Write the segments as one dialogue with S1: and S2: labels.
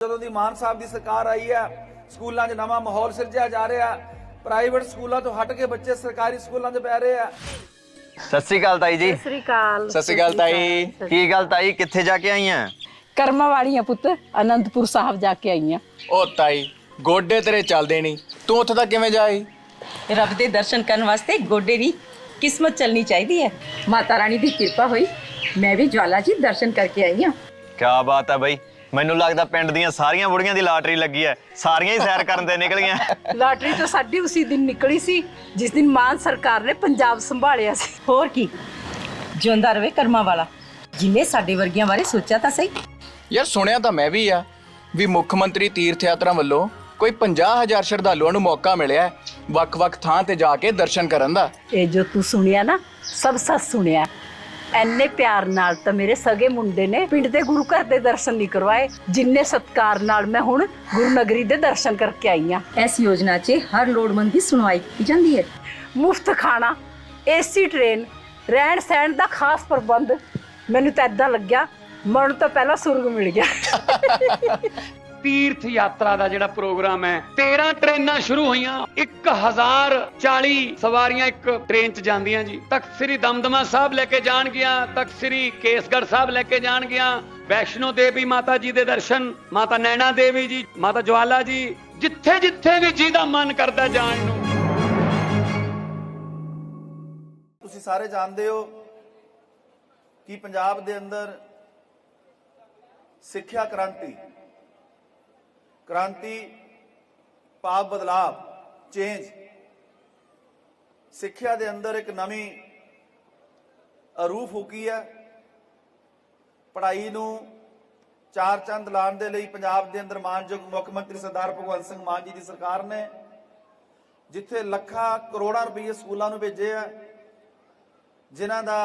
S1: ਜਦੋਂ ਦੀ ਮਾਨ ਸਾਹਿਬ ਦੀ ਸਰਕਾਰ ਆਈ ਹੈ ਸਕੂਲਾਂ 'ਚ ਨਵਾਂ ਮਾਹੌਲ ਸਿਰਜਿਆ ਜਾ ਰਿਹਾ ਪ੍ਰਾਈਵੇਟ ਸਕੂਲਾਂ ਤੋਂ ਹਟ ਕੇ ਬੱਚੇ ਸਰਕਾਰੀ ਸਕੂਲਾਂ 'ਚ ਪੈ ਰਹੇ ਆ
S2: ਸਤਿ ਸ੍ਰੀ ਅਕਾਲ ਤਾਈ ਜੀ।
S3: ਸਤਿ ਸ੍ਰੀ ਅਕਾਲ।
S4: ਸਤਿ ਸ਼੍ਰੀ ਅਕਾਲ ਤਾਈ।
S2: ਕੀ ਗੱਲ ਤਾਈ? ਕਿੱਥੇ ਜਾ ਕੇ ਆਈਆਂ?
S3: ਕਰਮਾਂ ਵਾਲੀਆਂ ਪੁੱਤ ਅਨੰਦਪੁਰ ਸਾਹਿਬ ਜਾ ਕੇ ਆਈਆਂ।
S4: ਉਹ ਤਾਈ ਗੋਡੇ ਤੇਰੇ ਚੱਲਦੇ ਨਹੀਂ। ਤੂੰ ਉੱਥੇ ਤੱਕ ਕਿਵੇਂ ਜਾਈ?
S5: ਰੱਬ ਦੇ ਦਰਸ਼ਨ ਕਰਨ ਵਾਸਤੇ ਗੋਡੇ ਦੀ ਕਿਸਮਤ ਚੱਲਣੀ ਚਾਹੀਦੀ ਹੈ। ਮਾਤਾ ਰਾਣੀ ਦੀ ਕਿਰਪਾ ਹੋਈ ਮੈਂ ਵੀ ਜਵਾਲਾ ਜੀ ਦਰਸ਼ਨ ਕਰਕੇ ਆਈ ਹਾਂ।
S2: ਕੀ ਬਾਤ ਹੈ ਬਈ। ਮੈਨੂੰ ਲੱਗਦਾ ਪਿੰਡ ਦੀਆਂ ਸਾਰੀਆਂ ਬੁੜੀਆਂ ਦੀ ਲਾਟਰੀ ਲੱਗੀ ਹੈ। ਸਾਰੀਆਂ ਹੀ ਸੈਰ ਕਰਨ ਤੇ ਨਿਕਲੀਆਂ
S3: ਲਾਟਰੀ ਤਾਂ ਸਾਡੀ ਉਸੇ ਦਿਨ ਨਿਕਲੀ ਸੀ ਜਿਸ ਦਿਨ ਮਾਨ ਸਰਕਾਰ ਨੇ ਪੰਜਾਬ ਸੰਭਾਲਿਆ ਸੀ।
S5: ਹੋਰ ਕੀ? ਜਿਉਂਦਾ ਰਵੇ ਕਰਮਾਂ ਵਾਲਾ। ਜਿਨੇ ਸਾਡੇ ਵਰਗੀਆਂ ਬਾਰੇ ਸੋਚਿਆ ਤਾਂ ਸਹੀ।
S4: ਯਾਰ ਸੁਣਿਆ ਤਾਂ ਮੈਂ ਵੀ ਆ ਵੀ ਮੁੱਖ ਮੰਤਰੀ ਤੀਰਥ ਯਾਤਰਾ ਵੱਲੋਂ ਕੋਈ 50000 ਸ਼ਰਧਾਲੂਆਂ ਨੂੰ ਮੌਕਾ ਮਿਲਿਆ ਹੈ ਵੱਖ-ਵੱਖ ਥਾਂ ਤੇ ਜਾ ਕੇ ਦਰਸ਼ਨ ਕਰਨ ਦਾ।
S3: ਇਹ ਜੋ ਤੂੰ ਸੁਣਿਆ ਨਾ ਸਭ ਸੱਚ ਸੁਣਿਆ। ਐਨੇ ਪਿਆਰ ਨਾਲ ਤਾਂ ਮੇਰੇ ਸਗੇ ਮੁੰਡੇ ਨੇ ਪਿੰਡ ਦੇ ਗੁਰੂ ਘਰ ਦੇ ਦਰਸ਼ਨ ਨਹੀਂ ਕਰਵਾਏ ਜਿੰਨੇ ਸਤਕਾਰ ਨਾਲ ਮੈਂ ਹੁਣ ਗੁਰੂ ਨਗਰੀ ਦੇ ਦਰਸ਼ਨ ਕਰਕੇ ਆਈ ਆ
S5: ਇਸ ਯੋਜਨਾ 'ਚ ਹਰ ਲੋੜਵੰਦ ਦੀ ਸੁਣਵਾਈ ਕੀਤੀ ਜਾਂਦੀ ਹੈ।
S3: ਮੁਫਤ ਖਾਣਾ ਏਸੀ ਟ੍ਰੇਨ ਰਹਿਣ ਸਹਿਣ ਦਾ ਖਾਸ ਪ੍ਰਬੰਧ ਮੈਨੂੰ ਤਾਂ ਇਦਾਂ ਲੱਗਿਆ ਮਰਨ ਤੋਂ ਪਹਿਲਾਂ ਸੁਰਗ ਮਿਲ ਗਿਆ।
S6: ਤੀਰਥ ਯਾਤਰਾ ਦਾ ਜਿਹੜਾ ਪ੍ਰੋਗਰਾਮ ਹੈ 13 ਟ੍ਰੇਨਾਂ ਸ਼ੁਰੂ ਹੋਈਆਂ 1040 ਸਵਾਰੀਆਂ ਇੱਕ ਟ੍ਰੇਨ 'ਚ ਜਾਂਦੀਆਂ ਜੀ ਤਖਤ ਸ੍ਰੀ ਦਮਦਮਾ ਸਾਹਿਬ ਲੈ ਕੇ ਜਾਣਗੀਆਂ ਤਖਤ ਸ੍ਰੀ ਕੇਸਗੜ੍ਹ ਸਾਹਿਬ ਲੈ ਕੇ ਜਾਣਗੀਆਂ ਵੈਸ਼ਨੋ ਦੇਵੀ ਮਾਤਾ ਜੀ ਦੇ ਦਰਸ਼ਨ ਮਾਤਾ ਨੈਣਾ ਦੇਵੀ ਜੀ ਮਾਤਾ ਜਵਾਲਾ ਜੀ ਜਿੱਥੇ ਜਿੱਥੇ ਵੀ ਜਿਹਦਾ ਮਨ ਕਰਦਾ ਜਾਣ ਨੂੰ
S1: ਤੁਸੀਂ ਸਾਰੇ ਜਾਣਦੇ ਹੋ ਕਿ ਪੰਜਾਬ ਦੇ ਅੰਦਰ ਸਿੱਖਿਆ ਕ੍ਰਾਂਤੀ ਕ੍ਰਾਂਤੀ, ਭਾਵ ਬਦਲਾਵ ਚੇਂਜ ਸਿੱਖਿਆ ਦੇ ਅੰਦਰ ਇੱਕ ਨਵੀਂ ਅਰੂਪ ਫੂਕੀ ਹੈ। ਪੜ੍ਹਾਈ ਨੂੰ ਚਾਰ ਚੰਦ ਲਾਉਣ ਦੇ ਲਈ ਪੰਜਾਬ ਦੇ ਅੰਦਰ ਮਾਨਯੋਗ ਮੁੱਖ ਮੰਤਰੀ ਸਰਦਾਰ ਭਗਵੰਤ ਸਿੰਘ ਮਾਨ ਜੀ ਦੀ ਸਰਕਾਰ ਨੇ, ਜਿੱਥੇ ਲੱਖਾਂ ਕਰੋੜਾਂ ਰੁਪਏ ਸਕੂਲਾਂ ਨੂੰ ਭੇਜੇ ਆ। ਜਿਨ੍ਹਾਂ ਦਾ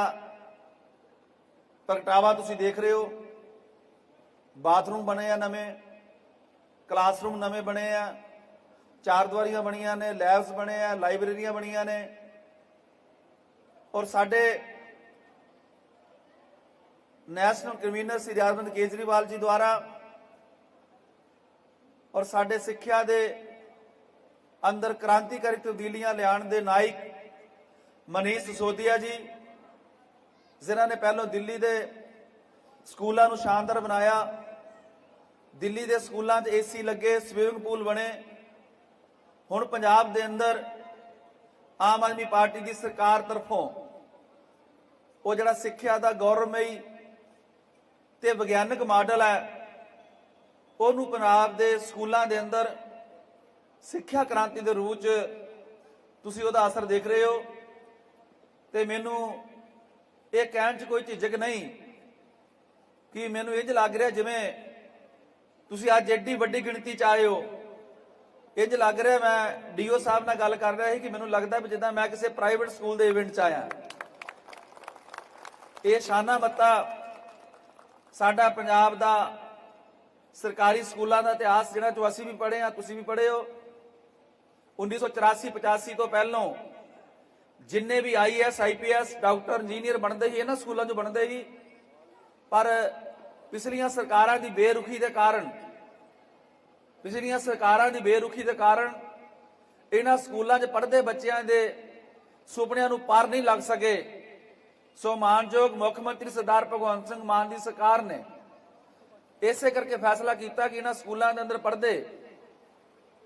S1: ਪ੍ਰਗਟਾਵਾ ਤੁਸੀਂ ਦੇਖ ਰਹੇ ਹੋ। ਬਾਥਰੂਮ ਬਣੇ ਆ ਨਵੇਂ। ਕਲਾਸਰੂਮ ਨਵੇਂ ਬਣੇ ਆ, ਚਾਰ ਦੀਵਾਰੀਆਂ ਬਣੀਆਂ ਨੇ, ਲੈਬਸ ਬਣੇ ਆ, ਲਾਇਬ੍ਰੇਰੀਆਂ ਬਣੀਆਂ ਨੇ। ਔਰ ਸਾਡੇ ਨੈਸ਼ਨਲ ਕਨਵੀਨਰ ਸ੍ਰੀ ਅਰਵਿੰਦ ਕੇਜਰੀਵਾਲ ਜੀ ਦੁਆਰਾ ਔਰ ਸਾਡੇ ਸਿੱਖਿਆ ਦੇ ਅੰਦਰ ਕ੍ਰਾਂਤੀਕਾਰੀ ਤਬਦੀਲੀਆਂ ਲਿਆਉਣ ਦੇ ਨਾਇਕ ਮਨੀਸ਼ ਸਿਸੋਦੀਆ ਜੀ, ਜਿਨ੍ਹਾਂ ਨੇ ਪਹਿਲਾਂ ਦਿੱਲੀ ਦੇ ਸਕੂਲਾਂ ਨੂੰ ਸ਼ਾਨਦਾਰ ਬਣਾਇਆ। ਦਿੱਲੀ ਦੇ ਸਕੂਲਾਂ 'ਚ ਏਸੀ ਲੱਗੇ, ਸਵਿਮਿੰਗ ਪੂਲ ਬਣੇ। ਹੁਣ ਪੰਜਾਬ ਦੇ ਅੰਦਰ ਆਮ ਆਦਮੀ ਪਾਰਟੀ ਦੀ ਸਰਕਾਰ ਤਰਫੋਂ ਉਹ ਜਿਹੜਾ ਸਿੱਖਿਆ ਦਾ ਗੌਰਵਮਈ ਤੇ ਵਿਗਿਆਨਕ ਮਾਡਲ ਹੈ, ਉਹਨੂੰ ਪੰਜਾਬ ਦੇ ਸਕੂਲਾਂ ਦੇ ਅੰਦਰ ਸਿੱਖਿਆ ਕ੍ਰਾਂਤੀ ਦੇ ਰੂਪ 'ਚ ਤੁਸੀਂ ਉਹਦਾ ਅਸਰ ਦੇਖ ਰਹੇ ਹੋ। ਤੇ ਮੈਨੂੰ ਇਹ ਕਹਿਣ 'ਚ ਕੋਈ ਝਿਜਕ ਨਹੀਂ ਕਿ ਮੈਨੂੰ ਇੰਜ ਲੱਗ ਰਿਹਾ ਜਿਵੇਂ ਤੁਸੀਂ ਅੱਜ ਐਡੀ ਵੱਡੀ ਗਿਣਤੀ 'ਚ ਆਏ ਹੋ। ਇੰਜ ਲੱਗ ਰਿਹਾ ਮੈਂ ਡੀਓ ਸਾਹਿਬ ਨਾਲ ਗੱਲ ਕਰ ਰਿਹਾ ਸੀ ਕਿ ਮੈਨੂੰ ਲੱਗਦਾ ਵੀ ਜਿੱਦਾਂ ਮੈਂ ਕਿਸੇ ਪ੍ਰਾਈਵੇਟ ਸਕੂਲ ਦੇ ਇਵੈਂਟ 'ਚ ਆਇਆ। ਇਹ ਸ਼ਾਨਾ ਮੱਤਾ ਸਾਡਾ ਪੰਜਾਬ ਦਾ ਸਰਕਾਰੀ ਸਕੂਲਾਂ ਦਾ ਇਤਿਹਾਸ, ਜਿਹੜਾ ਜੋ ਅਸੀਂ ਵੀ ਪੜ੍ਹੇ ਆ ਤੁਸੀਂ ਵੀ ਪੜ੍ਹੇ ਹੋ। 1984 85 ਤੋਂ ਪਹਿਲਾਂ ਜਿੰਨੇ ਵੀ ਆਈਐਸ ਆਈਪੀਐਸ ਡਾਕਟਰ, ਇੰਜੀਨੀਅਰ ਬਣਦੇ ਸੀ, ਇਹਨਾਂ ਸਕੂਲਾਂ 'ਚ ਬਣਦੇ ਸੀ। ਪਰ ਪਿਛਲੀਆਂ ਸਰਕਾਰਾਂ ਦੀ ਬੇਰੁਖੀ ਦੇ ਕਾਰਨ, ਪਿਛਲੀਆਂ ਸਰਕਾਰਾਂ ਦੀ ਬੇਰੁਖੀ ਦੇ ਕਾਰਨ ਇਹਨਾਂ ਸਕੂਲਾਂ 'ਚ ਪੜ੍ਹਦੇ ਬੱਚਿਆਂ ਦੇ ਸੁਪਨਿਆਂ ਨੂੰ ਪਾਰ ਨਹੀਂ ਲੱਗ ਸਕੇ। ਸੋ ਮਾਨਯੋਗ ਮੁੱਖ ਮੰਤਰੀ ਸਰਦਾਰ ਭਗਵੰਤ ਸਿੰਘ ਮਾਨ ਦੀ ਸਰਕਾਰ ਨੇ ਇਸੇ ਕਰਕੇ ਫੈਸਲਾ ਕੀਤਾ ਕਿ ਇਹਨਾਂ ਸਕੂਲਾਂ ਦੇ ਅੰਦਰ ਪੜ੍ਹਦੇ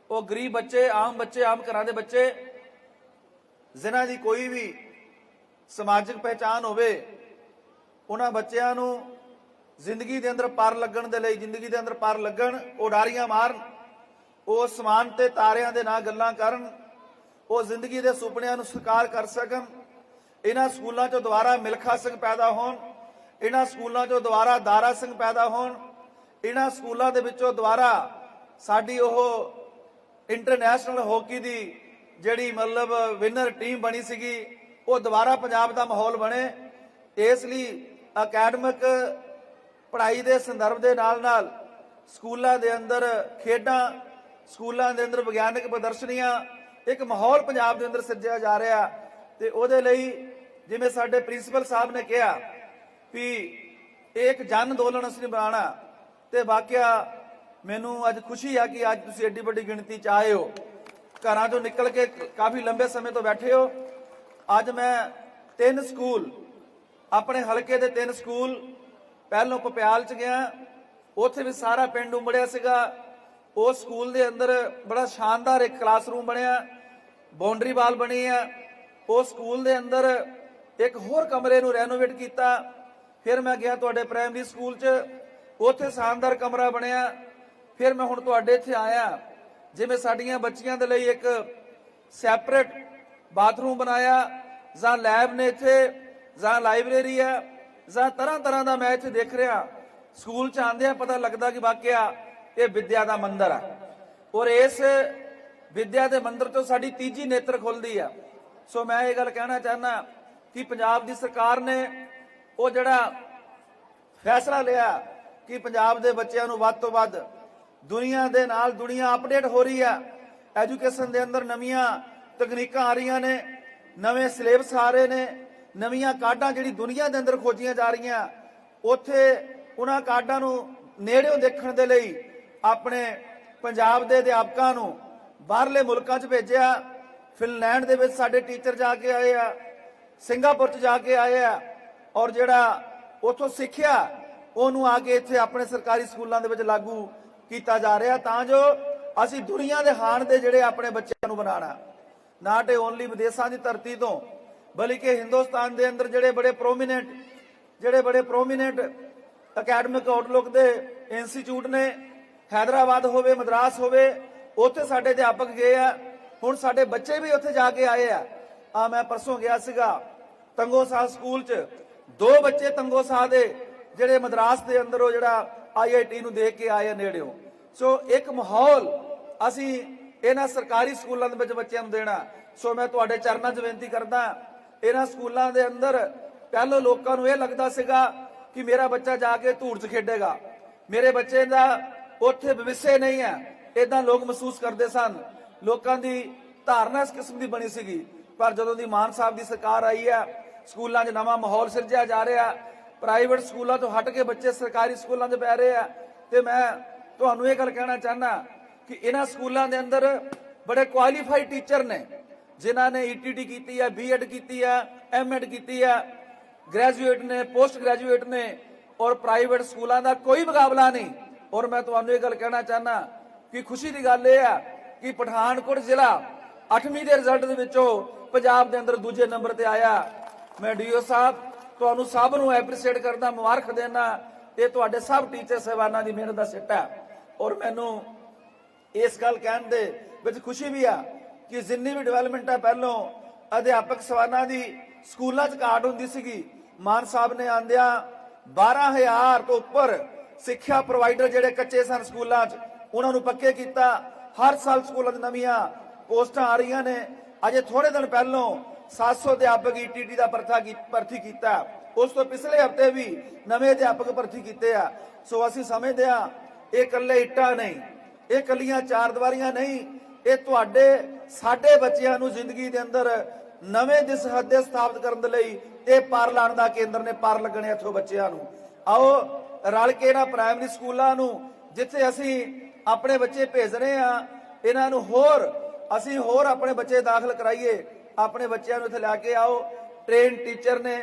S1: ਉਹ ਗਰੀਬ ਬੱਚੇ, ਆਮ ਬੱਚੇ, ਆਮ ਘਰਾਂ ਦੇ ਬੱਚੇ, ਜਿਨ੍ਹਾਂ ਦੀ ਕੋਈ ਵੀ ਸਮਾਜਿਕ ਪਹਿਚਾਨ ਹੋਵੇ, ਉਹਨਾਂ ਬੱਚਿਆਂ ਨੂੰ ਜ਼ਿੰਦਗੀ ਦੇ ਅੰਦਰ ਪਰ ਲੱਗਣ ਦੇ ਲਈ, ਜ਼ਿੰਦਗੀ ਦੇ ਅੰਦਰ ਪਰ ਲੱਗਣ ਉਡਾਰੀਆਂ ਮਾਰਨ, ਉਹ ਅਸਮਾਨ ਤੇ ਤਾਰਿਆਂ ਦੇ ਨਾਲ ਗੱਲਾਂ ਕਰਨ, ਉਹ ਜ਼ਿੰਦਗੀ ਦੇ ਸੁਪਨਿਆਂ ਨੂੰ ਸਾਕਾਰ ਕਰ ਸਕਣ, ਇਹਨਾਂ ਸਕੂਲਾਂ 'ਚੋਂ ਦੁਬਾਰਾ ਮਿਲਖਾ ਸਿੰਘ ਪੈਦਾ ਹੋਣ, ਇਹਨਾਂ ਸਕੂਲਾਂ 'ਚੋਂ ਦੁਬਾਰਾ ਦਾਰਾ ਸਿੰਘ ਪੈਦਾ ਹੋਣ, ਇਹਨਾਂ ਸਕੂਲਾਂ ਦੇ ਵਿੱਚੋਂ ਦੁਬਾਰਾ ਸਾਡੀ ਉਹ ਇੰਟਰਨੈਸ਼ਨਲ ਹਾਕੀ ਦੀ ਜਿਹੜੀ ਮਤਲਬ ਵਿਨਰ ਟੀਮ ਬਣੀ ਸੀਗੀ, ਉਹ ਦੁਬਾਰਾ ਪੰਜਾਬ ਦਾ ਮਾਹੌਲ ਬਣੇ, ਇਸ ਲਈ ਅਕੈਡਮਿਕ ਪੜ੍ਹਾਈ ਦੇ ਸੰਦਰਭ ਦੇ ਨਾਲ ਨਾਲ ਸਕੂਲਾਂ ਦੇ ਅੰਦਰ ਖੇਡਾਂ, ਸਕੂਲਾਂ ਦੇ ਅੰਦਰ ਵਿਗਿਆਨਕ ਪ੍ਰਦਰਸ਼ਨੀਆਂ, ਇੱਕ ਮਾਹੌਲ ਪੰਜਾਬ ਦੇ ਅੰਦਰ ਸਿਰਜਿਆ ਜਾ ਰਿਹਾ ਤੇ ਉਹਦੇ ਲਈ ਜਿਵੇਂ ਸਾਡੇ ਪ੍ਰਿੰਸੀਪਲ ਸਾਹਿਬ ਨੇ ਕਿਹਾ ਵੀ ਇਹ ਇੱਕ ਜਨ ਅੰਦੋਲਨ ਅਸੀਂ ਬਣਾਉਣਾ ਤੇ ਵਾਕਿਆ ਮੈਨੂੰ ਅੱਜ ਖੁਸ਼ੀ ਆ ਕਿ ਅੱਜ ਤੁਸੀਂ ਐਡੀ ਵੱਡੀ ਗਿਣਤੀ ਚ ਆਏ ਹੋ। ਘਰਾਂ ਚੋਂ ਨਿਕਲ ਕੇ ਕਾਫੀ ਲੰਬੇ ਸਮੇਂ ਤੋਂ ਬੈਠੇ ਹੋ। ਅੱਜ ਮੈਂ ਤਿੰਨ ਸਕੂਲ, ਆਪਣੇ ਹਲਕੇ ਦੇ ਤਿੰਨ ਸਕੂਲ ਪਹਿਲੋਂ ਪਪਿਆਲ ਚ ਗਿਆ, ਉੱਥੇ ਵੀ ਸਾਰਾ ਪਿੰਡ ਉਮੜਿਆ ਸੀਗਾ। ਉਸ ਸਕੂਲ ਦੇ ਅੰਦਰ ਬੜਾ ਸ਼ਾਨਦਾਰ ਇੱਕ ਕਲਾਸਰੂਮ ਬਣਿਆ ਬਾਉਂਡਰੀ ਵਾਲ ਬਣੀ ਆ। ਉਸ ਸਕੂਲ ਦੇ ਅੰਦਰ ਇੱਕ ਹੋਰ ਕਮਰੇ ਨੂੰ ਰੈਨੋਵੇਟ ਕੀਤਾ। ਫਿਰ ਮੈਂ ਗਿਆ ਤੁਹਾਡੇ ਪ੍ਰਾਇਮਰੀ ਸਕੂਲ 'ਚ, ਉੱਥੇ ਸ਼ਾਨਦਾਰ ਕਮਰਾ ਬਣਿਆ। ਫਿਰ ਮੈਂ ਹੁਣ ਤੁਹਾਡੇ ਇੱਥੇ ਆਇਆ, ਜਿਵੇਂ ਸਾਡੀਆਂ ਬੱਚੀਆਂ ਦੇ ਲਈ ਇੱਕ ਸੈਪਰੇਟ ਬਾਥਰੂਮ ਬਣਾਇਆ। ਜਾਂ ਲੈਬ ਨੇ ਇੱਥੇ, ਜਾਂ ਲਾਇਬ੍ਰੇਰੀ ਹੈ ਜਾਂ ਤਰ੍ਹਾਂ ਤਰ੍ਹਾਂ ਦਾ ਮੈਂ ਇੱਥੇ ਦੇਖ ਰਿਹਾ। ਸਕੂਲ ਚ ਆਂਦਿਆਂ ਪਤਾ ਲੱਗਦਾ ਕਿ ਵਾਕਿਆ ਇਹ ਵਿਦਿਆ ਦਾ ਮੰਦਰ ਹੈ ਔਰ ਇਸ ਵਿਦਿਆ ਦੇ ਮੰਦਰ ਤੋਂ ਸਾਡੀ ਤੀਜੀ ਨੇਤਰ ਖੁੱਲਦੀ ਆ। ਸੋ ਮੈਂ ਇਹ ਗੱਲ ਕਹਿਣਾ ਚਾਹੁੰਦਾ ਕਿ ਪੰਜਾਬ ਦੀ ਸਰਕਾਰ ਨੇ ਉਹ ਜਿਹੜਾ ਫੈਸਲਾ ਲਿਆ ਕਿ ਪੰਜਾਬ ਦੇ ਬੱਚਿਆਂ ਨੂੰ ਵੱਧ ਤੋਂ ਵੱਧ ਦੁਨੀਆ ਦੇ ਨਾਲ ਦੁਨੀਆ ਅਪਡੇਟ ਹੋ ਰਹੀ ਆ। ਐਜੂਕੇਸ਼ਨ ਦੇ ਅੰਦਰ ਨਵੀਆਂ ਤਕਨੀਕਾਂ ਆ ਰਹੀਆਂ ਨੇ, ਨਵੇਂ ਸਿਲੇਬਸ ਆ ਰਹੇ ਨੇ। ਨਵੀਆਂ ਕਾਢਾਂ ਜਿਹੜੀ ਦੁਨੀਆ ਦੇ ਅੰਦਰ ਖੋਜੀਆਂ ਜਾ ਰਹੀਆਂ, ਉੱਥੇ ਉਹਨਾਂ ਕਾਢਾਂ ਨੂੰ ਨੇੜਿਓਂ ਦੇਖਣ ਦੇ ਲਈ ਆਪਣੇ ਪੰਜਾਬ ਦੇ ਅਧਿਆਪਕਾਂ ਨੂੰ ਬਾਹਰਲੇ ਮੁਲਕਾਂ 'ਚ ਭੇਜਿਆ, ਫਿਨਲੈਂਡ ਦੇ ਵਿੱਚ ਸਾਡੇ ਟੀਚਰ ਜਾ ਕੇ ਆਏ ਆ, ਸਿੰਗਾਪੁਰ 'ਚ ਜਾ ਕੇ ਆਏ ਆ ਔਰ ਜਿਹੜਾ ਉਥੋਂ ਸਿੱਖਿਆ, ਉਹਨੂੰ ਆ ਕੇ ਇੱਥੇ ਆਪਣੇ ਸਰਕਾਰੀ ਸਕੂਲਾਂ ਦੇ ਵਿੱਚ ਲਾਗੂ ਕੀਤਾ ਜਾ ਰਿਹਾ। ਤਾਂ ਜੋ ਅਸੀਂ ਦੁਨੀਆ ਦੇ ਹਾਣ ਦੇ ਜਿਹੜੇ ਆਪਣੇ ਬੱਚਿਆਂ ਨੂੰ ਬਣਾਣਾ ਨਾਟ ਓਨਲੀ ਵਿਦੇਸ਼ਾਂ ਦੀ ਧਰਤੀ ਤੋਂ ਬਲਕਿ ਹਿੰਦੁਸਤਾਨ ਦੇ ਅੰਦਰ ਜਿਹੜੇ ਬੜੇ ਪ੍ਰੋਮਿਨੈਂਟ ਜਿਹੜੇ ਬੜੇ ਪ੍ਰੋਮਿਨੈਂਟ ਅਕੈਡਮਿਕ ਆਊਟਲੁੱਕ ਦੇ ਇੰਸਟੀਚਿਊਟ ਨੇ, ਹੈਦਰਾਬਾਦ ਹੋਵੇ, ਮਦਰਾਸ ਹੋਵੇ, ਉੱਥੇ ਸਾਡੇ ਅਧਿਆਪਕ ਗਏ ਆ। ਹੁਣ ਸਾਡੇ ਬੱਚੇ ਵੀ ਉੱਥੇ ਜਾ ਕੇ ਆਏ ਆ। ਆ ਮੈਂ ਪਰਸੋਂ ਗਿਆ ਸੀਗਾ ਤੰਗੋ ਸਾਹ ਸਕੂਲ 'ਚ। ਦੋ ਬੱਚੇ ਤੰਗੋ ਸਾਹ ਦੇ, ਜਿਹੜੇ ਮਦਰਾਸ ਦੇ ਅੰਦਰ ਉਹ ਜਿਹੜਾ ਆਈਆਈਟੀ ਨੂੰ ਦੇਖ ਕੇ ਆਏ ਆ ਨੇੜਿਓਂ। ਸੋ ਇੱਕ ਮਾਹੌਲ ਅਸੀਂ ਇਹਨਾਂ ਸਰਕਾਰੀ ਸਕੂਲਾਂ ਦੇ ਵਿੱਚ ਬੱਚਿਆਂ ਨੂੰ ਦੇਣਾ। ਸੋ ਮੈਂ ਤੁਹਾਡੇ ਚਰਨਾਂ 'ਚ ਬੇਨਤੀ ਕਰਦਾ ਇਹਨਾਂ ਸਕੂਲਾਂ ਦੇ ਅੰਦਰ ਪਹਿਲਾਂ ਲੋਕਾਂ ਨੂੰ ਇਹ ਲੱਗਦਾ ਸੀਗਾ ਕਿ ਮੇਰਾ ਬੱਚਾ ਜਾ ਕੇ ਧੂੜ 'ਚ ਖੇਡੇਗਾ। ਮੇਰੇ ਬੱਚੇ ਦਾ ਉੱਥੇ ਭਵਿੱਖ ਨਹੀਂ ਹੈ ਇਦਾਂ ਲੋਕ ਮਹਿਸੂਸ ਕਰਦੇ ਸਨ। ਲੋਕਾਂ ਦੀ ਧਾਰਨਾ ਇਸ ਕਿਸਮ ਦੀ ਬਣੀ ਸੀਗੀ। ਪਰ ਜਦੋਂ ਦੀ ਮਾਨ ਸਾਹਿਬ ਦੀ ਸਰਕਾਰ ਆਈ ਹੈ, ਸਕੂਲਾਂ 'ਚ ਨਵਾਂ ਮਾਹੌਲ ਸਿਰਜਿਆ ਜਾ ਰਿਹਾ, ਪ੍ਰਾਈਵੇਟ ਸਕੂਲਾਂ ਤੋਂ ਹਟ ਕੇ ਬੱਚੇ ਸਰਕਾਰੀ ਸਕੂਲਾਂ 'ਚ ਪੈ ਰਹੇ ਆ, ਤੇ ਮੈਂ ਤੁਹਾਨੂੰ ਇਹ ਗੱਲ ਕਹਿਣਾ ਚਾਹਨਾ ਕਿ ਇਹਨਾਂ ਸਕੂਲਾਂ ਦੇ ਅੰਦਰ ਬੜੇ ਕੁਆਲੀਫਾਈਡ ਟੀਚਰ ਨੇ। ਜਿਨ੍ਹਾਂ ਨੇ ਈਟੀਟੀ ਕੀਤੀ ਹੈ ਬੀਐਡ ਕੀਤੀ ਹੈ ਐਮਐਡ ਕੀਤੀ ਹੈ ਗ੍ਰੈਜੂਏਟ ਨੇ ਪੋਸਟ ਗ੍ਰੈਜੂਏਟ ਨੇ ਔਰ ਪ੍ਰਾਈਵੇਟ ਸਕੂਲਾਂ ਦਾ ਕੋਈ ਮੁਕਾਬਲਾ ਨਹੀਂ। ਔਰ ਮੈਂ ਤੁਹਾਨੂੰ ਇਹ ਗੱਲ ਕਹਿਣਾ ਚਾਹਨਾ ਕਿ ਖੁਸ਼ੀ ਦੀ ਗੱਲ ਇਹ ਆ ਕਿ ਪਠਾਨਕੋਟ ਜ਼ਿਲ੍ਹਾ 8ਵੀਂ ਦੇ ਰਿਜ਼ਲਟ ਦੇ ਵਿੱਚੋਂ ਪੰਜਾਬ ਦੇ ਅੰਦਰ ਦੂਜੇ ਨੰਬਰ ਤੇ ਆਇਆ। ਮੈਂ ਡੀਓ ਸਾਹਿਬ, ਤੁਹਾਨੂੰ ਸਭ ਨੂੰ ਐਪਰੀਸ਼ੀਏਟ ਕਰਦਾ ਮੁਬਾਰਕ ਦੇਣਾ ਇਹ ਤੁਹਾਡੇ ਸਭ ਟੀਚਰ ਸਹਿਬਾਨਾਂ ਦੀ ਮਿਹਨਤ ਦਾ ਸਿੱਟਾ। ਔਰ ਮੈਨੂੰ ਇਸ ਗੱਲ ਕਹਿਣ ਦੇ ਵਿੱਚ ਖੁਸ਼ੀ ਵੀ ਆ ਕਿ ਜਿੰਨੀ ਵੀ ਡਿਵੈਲਪਮੈਂਟ ਹੈ ਪਹਿਲੋਂ ਅਧਿਆਪਕ ਸਵਾਨਾਂ ਦੀ ਸਕੂਲਾਂ 'ਚ ਘਾਟ ਹੁੰਦੀ ਸੀਗੀ। ਮਾਨ ਸਾਹਿਬ ਨੇ ਆਂਦਿਆਂ 12000 ਤੋਂ ਉੱਪਰ ਸਿੱਖਿਆ ਪ੍ਰੋਵਾਈਡਰ ਜਿਹੜੇ ਕੱਚੇ ਸਨ ਸਕੂਲਾਂ 'ਚ, ਉਹਨਾਂ ਨੂੰ ਪੱਕੇ ਕੀਤਾ। ਹਰ ਸਾਲ ਸਕੂਲਾਂ 'ਚ ਨਵੀਆਂ ਪੋਸਟਾਂ ਆ ਰਹੀਆਂ ਨੇ। ਅਜੇ ਥੋੜੇ ਦਿਨ ਪਹਿਲੋਂ 700 ਅਧਿਆਪਕ ਈਟੀਟੀ ਦਾ ਭਰਤਾ ਕੀ- ਭਰਤੀ ਕੀਤਾ। ਉਸ ਤੋਂ ਪਿਛਲੇ ਹਫ਼ਤੇ ਵੀ ਨਵੇਂ ਅਧਿਆਪਕ ਭਰਤੀ ਕੀਤੇ ਆ। ਸੋ ਅਸੀਂ ਸਮਝਦੇ ਆ ਇਹ ਇਕੱਲੇ ਇੱਟਾਂ ਨਹੀਂ, ਇਹ ਕੱਲੀਆਂ ਚਾਰ ਦੀਵਾਰੀਆਂ ਨਹੀਂ ਇਹ ਤੁਹਾਡੇ, ਸਾਡੇ ਬੱਚਿਆਂ ਨੂੰ ਜ਼ਿੰਦਗੀ ਦੇ ਅੰਦਰ ਨਵੇਂ ਦਿਸ ਹੱਦੇ ਸਥਾਪਿਤ ਕਰਨ ਦੇ ਲਈ ਇਹ ਪਰ ਲਾਣ ਦਾ ਕੇਂਦਰ ਨੇ ਪਰ ਲੱਗਣੇ ਇੱਥੋਂ ਬੱਚਿਆਂ ਨੂੰ। ਆਓ, ਰਲ ਕੇ ਇਹਨਾਂ ਪ੍ਰਾਇਮਰੀ ਸਕੂਲਾਂ ਨੂੰ, ਜਿੱਥੇ ਅਸੀਂ ਆਪਣੇ ਬੱਚੇ ਭੇਜ ਰਹੇ ਆ ਇਹਨਾਂ ਨੂੰ ਹੋਰ, ਅਸੀਂ ਹੋਰ ਆਪਣੇ ਬੱਚੇ ਦਾਖਲ ਕਰਾਈਏ, ਆਪਣੇ ਬੱਚਿਆਂ ਨੂੰ ਇੱਥੇ ਲੈ ਕੇ ਆਓ। ਟ੍ਰੇਨ ਟੀਚਰ ਨੇ,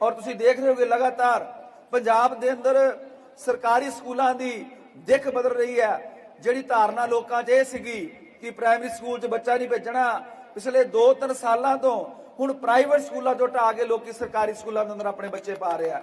S1: ਔਰ ਤੁਸੀਂ ਦੇਖ ਰਹੇ ਹੋਗੇ ਲਗਾਤਾਰ, ਪੰਜਾਬ ਦੇ ਅੰਦਰ ਸਰਕਾਰੀ ਸਕੂਲਾਂ ਦੀ ਦਿੱਖ ਬਦਲ ਰਹੀ ਹੈ, ਜਿਹੜੀ ਧਾਰਨਾ ਲੋਕਾਂ 'ਚ ਇਹ ਸੀਗੀ ਕਿ ਪ੍ਰਾਇਮਰੀ ਸਕੂਲ 'ਚ ਬੱਚਾ ਨਹੀਂ ਭੇਜਣਾ। ਪਿਛਲੇ 2-3 ਸਾਲਾਂ ਤੋਂ ਹੁਣ ਪ੍ਰਾਈਵੇਟ ਸਕੂਲਾਂ ਤੋਂ ਢਾ ਕੇ ਲੋਕੀ ਸਰਕਾਰੀ ਸਕੂਲਾਂ ਦੇ ਅੰਦਰ ਆਪਣੇ ਬੱਚੇ ਪਾ ਰਹੇ ਆ।